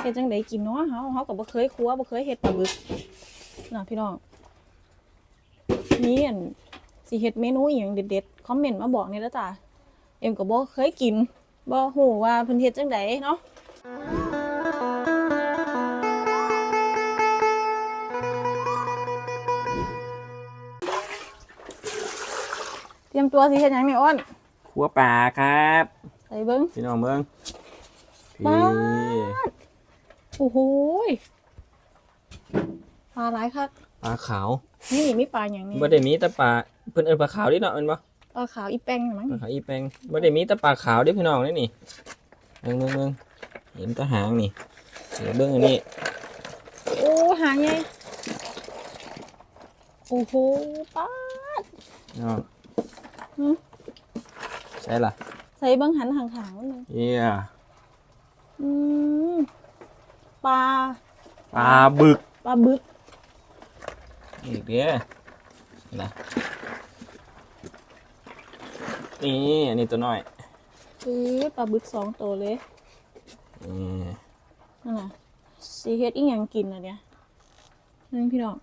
เฮ็ดจังไดกินเนาะเฮาเฮาก็บ่เคยครัวบ่เคยเฮ็ดปลาบึกน่ะพี่น้องมีอันสิเฮ็ดเมนูอีหยังเด็ดๆคอมเมนต์มาบอกนี่เด้อจ้ะเอ็มก็บ่เคยกินบ่ฮู้ว่าเพิ่นเฮ็ดจังไดเนาะเตรียมตัวสิเฮ็ดหยังนี่อ้นขัวปลาครับใส่เบิ่งพี่น้องเมืองปลาพี่ โอ้โหยปลาหลายคักปลาขาวนี่มีปลาอย่างนี้บ่ได้มีแต่ปลาเพิ่นเอิ้นปลาขาวดิเนาะแม่นบ่ปลาขาวอีแป้งมั้งปลาขาวอีแปงบ่ได้มีแต่ปลาขาวเด้พี่น้องนี่นี่เบิ่งเบิ่งเบิ่งเห็นแตะหางนี่เดี๋ยวเบิ่งอันนี้โอ้หางไงโอ้โหปลาเนาะหืมใช่ล่ะใส่เบิ้งหันห่างๆมันเลยเยี่ยอืม ปลาปลาบึกปลาบึกอีกเด้อนะนี่อันนี้ตัวน้อยคือปลาบึกสองตัวเลยนี่นั่นน่ะสีเฮ็ดอีหยังกินอะเนี่ยนึงพี่น้อง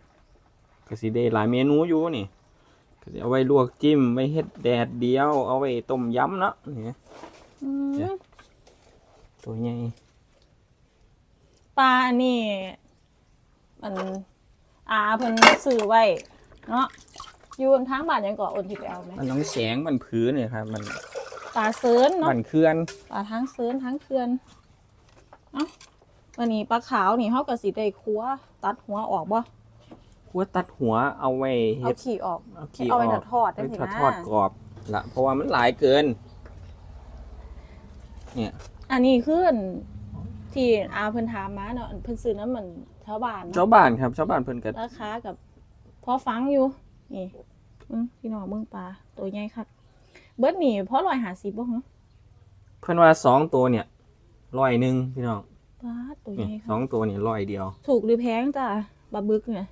ก็สิได้หลายเมนูอยู่นี่ก็สิเอาไว้ลวกจิ้มไว้เฮ็ดแดดเดียว เอาไว้ต้มยำเนาะนี่อืมเดี๋ยวตัวใหญ่ ปลาอันนี้มันอาเพิ่นซื้อไว้เนาะอยู่ทางบ้านหยังเกาะอนที่ไปเอาไหมมันน้องแสงมันพื้นเนี่ยครับ มันปลาเซิร์นเนาะมันเคลื่อนปลาทั้งเซิร์นทั้งเคือนเอ้าวันนี้ปลาขาวนี่เขากับสีได้ครัวตัดหัวออกบ่หัวตัดหัวเอาไว้เอาเฮ็ดขี่ออกเอาขี้เอาอไว้อกถัดทอดได้ไว้สิทอดนะทอดกรอบละเพราะว่ามันหลายเกินเนี่ยอันนี้คืออัน ที่อาเพิ่นถามมาเนาะอันเพิ่นซื้อน้ำมันชาวบ้านชาวเนาะบ้านครับชาวบ้านเพิ่นก็ราคากับพอฟังอยู่ นี่อืมพี่น้องเบิ่งปลาตัวใหญ่คักเบิดนี่พอร้อยหาสิบบ่ฮะเพิ่นว่าสองตัวเนี่ยร้อยหนึ่งพี่น้องปลาตัวใหนี่ญ่สคัอกงตัวนี่ร้อยเดียว ถูกหรือแพงจ้ะปลาบึกเนี่ย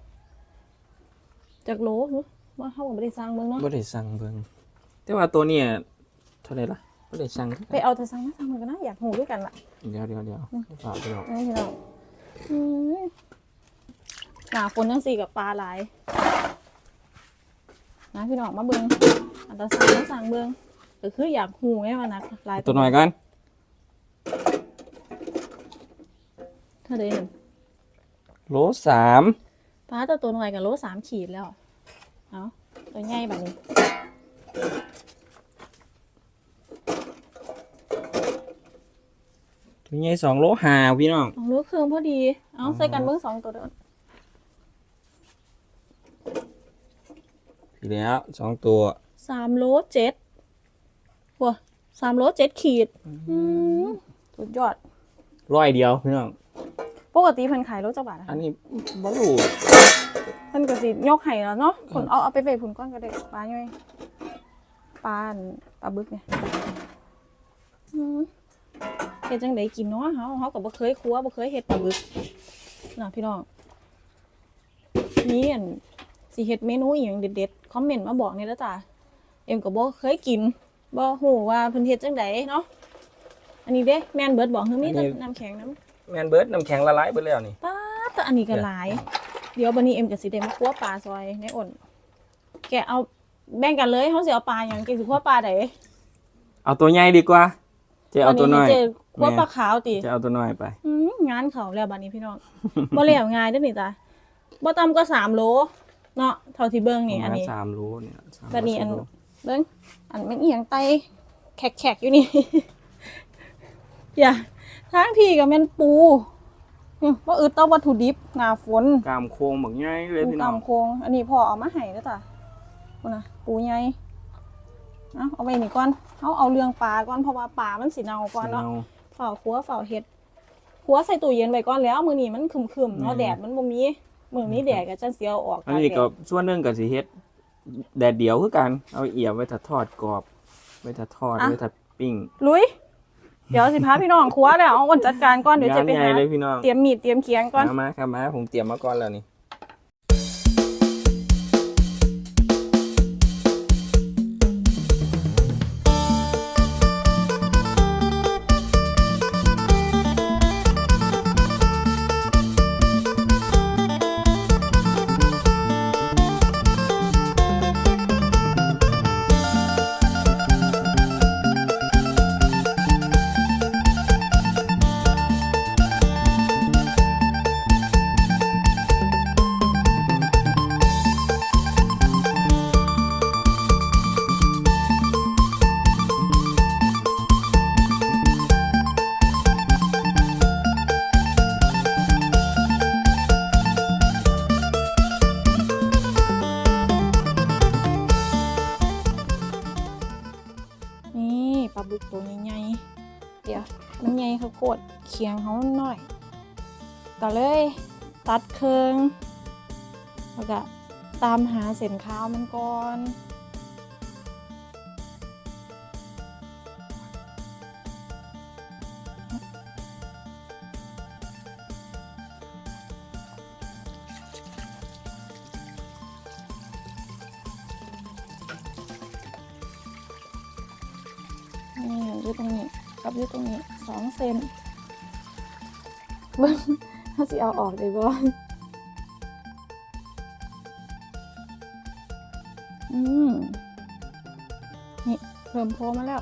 จากโลหรือว่าเขาก็ไม่ได้สร้างเมืองเนาะบ่ได้สั่งเบิ่งแต่ว่าตัวเนี่ยเท่าไหร่ล่ะ บ่ได้สั่งไปเอาแต่สั่งมาสั่งมันก็น่าอยากหูด้วยกันล่ะเดี๋ยวเดี๋ยวเดี๋ยวฝากพี่น้องนี่พี่น้องอืมหนาฝนทั้งสี่กับปลาหลายนะพี่น้องมาเบิงอันตราสั่งมาสั่งเบิงก็คืออยากหูไงว่านักหลายตัวหน่อยกันเท่าเดิมโลสามปลาตัวตัวหน่อยกับโลสามขีดแล้ว เอาตัวใหญ่แบบนี้ ตัวใหญ่สองโลห้าพี่น้องสองลูกครึ่งพอดี เอาใส่กันเบิ้งสองตัวเดิมพี่แล้วสองตัวสามโลเจ็ดว้าสามโลเจ็ดขีดอืมสุดยอดร้อยเดียวพี่น้องปกติเพิ่นขายโลจักบาทนะอัคะนนี้บ่รู้เพิ่นก็สิยกให้แล้วเนาะคนเอาเอาไปไปผุนก้อนก็ได้ปลาย่อยปลาอันปลาบึกเนี่ยอืม เฮ็ดจังไดกินเนาะเฮาเฮาก็บ่เคยครัวบ่เคยเฮ็ดปลาบึกน่ะพี่น้องมีอันสิเฮ็ดเมนูอีหยังเด็ดๆคอมเมนต์มาบอกนี่เด้อจ้ะเอ็มก็บ่เคยกินบ่ฮู้ว่าเพิ่นเฮ็ดจังไดเนาะอันนี้เด้แม่นเบิดบอกคือมีแต่น้ำแข็งน้ำแมนเบิร์ดน้ำแข็งละลายไปแล้วนี่ป้าดแต่อันนี้ก็หลาย เดี๋ยวบันนี้เอ็มกับสีเดมาคั่วปลาซอยในอ่นแกะเอาแบ่งกันเลยเขาสิเอาปลาอย่างแกสิคั่วปลาไหนเอาตัวใหญ่ดีกว่า จะเอาตัวน้อยเจคั่วปลาขาวติจะเอาตัวน้อยไปอืมงานเขาแล้วบันนี้พี่น้องบ่เลี้ยวง่ายเด้อนี่จ้ะบ่ต่ำก็สามโลเนาะเท่าที่เบิ่งนี่อันนี้สามโลเนี่ยสามโลบัดนี้อันสี่โลเบิ่งอันมันอีหยังไตแขกๆอยู่นี่อย่าทางพี่ก็แม่นปูอืมบ่อึดต่อวัตถุดิบหน้าฝนกล้ามโค้งบักใหญ่เลยปูพี่น้องกำโคงอันนี้พ่อเอามาให้แล้วจ้ะคุณนะปูใหญ่ เอาเอาไปนี่ก่อนเขาเอาเรื่องปลาก่อนเพราะว่าปลามันสีเนาก่อนเนาะเอาเฝ้าคัวเฝ้าเห็ดคัวใส่ตู้เย็นไว้ก่อนแล้วมือนี้มันคึมๆเนาะอืมแดดมันบ่มีมือนี้แดดก็จังเสียวออกอันนี้ก็ส่วนหนึงก็สิเฮ็ดแดดเดียวคือกัน เอาเอียบไว้ถ้าทอดกรอบ ไว้ถ้าทอดไว้ถ้าปิ้ง ลุย เดี๋ยวสิพาพี่น้องครัวแล้วเอาก่อนจัดการก่อนเดี๋ยวจะไปงานใหหาญ่เลยพี่น้องเตรียมมีดเตรียมเคียงก่อนมามาครับมาผมเตรียมมาก่อนแล้วนี่ึกตัวใหญ่ๆเดี๋ยวมันใหญ่เขาโคตเคียงเขาหน่อยต่อเลยตัดเคืองแล้วก็ตามหาเส้นข้าวมันก่อน อยู่ตรงนี้กับอยู่ตรงนี้สองเซนเบิ้งถ้าสิเอาออกได้บ่อืมนี่เริ่มโพมาแล้ว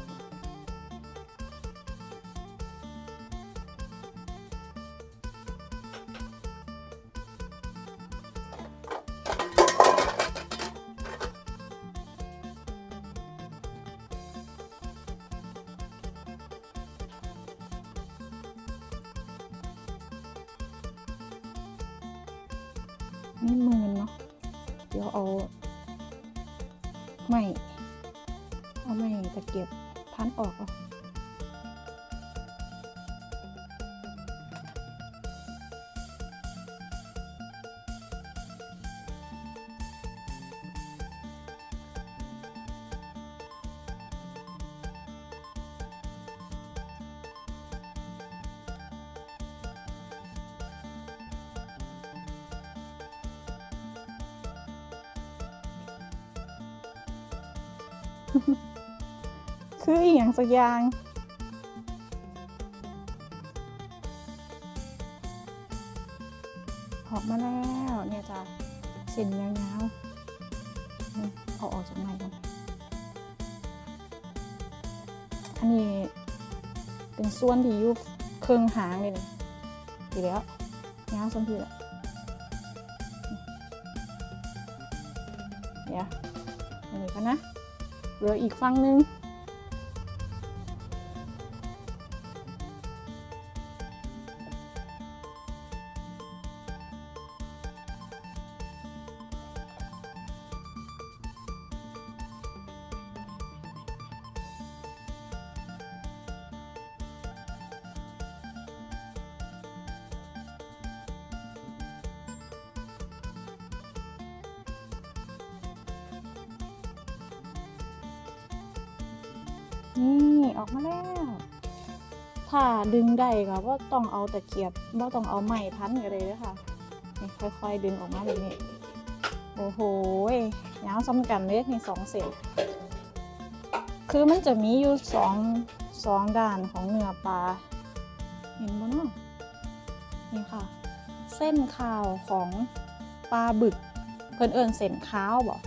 นี่มืนเนาะเดี๋ยวเอาไม่เอาไม่ตะเกียบพันออกอะ คืออีกอย่างสักอย่างออกมาแล้วเนี่ยจ้ะเส้นยาวๆเอาออกจากไม้ก่อนอันนี้เป็นส่วนที่ยู่เครื่องหางเลยนี่ดีแล้วยาวสมทีละ เหลืออีกฝั่งหนึง นี่ออกมาแล้ว ถ้าดึงได้ก็ว่าต้องเอาตะเกียบว่าต้องเอาไม้พันกันเลยนะคะนี่ค่อยๆ ดึงออกมาแบบนี้โอ้โหยาวซ้ำกันเลยนี่สองเส้นคือมันจะมีอยู่สองสองด้านของเนื้อปลา เห็นบ่เนาะนี่ค่ะ เส้นขาวของปลาบึกเพิ่นเอิญเส้นขาวบ่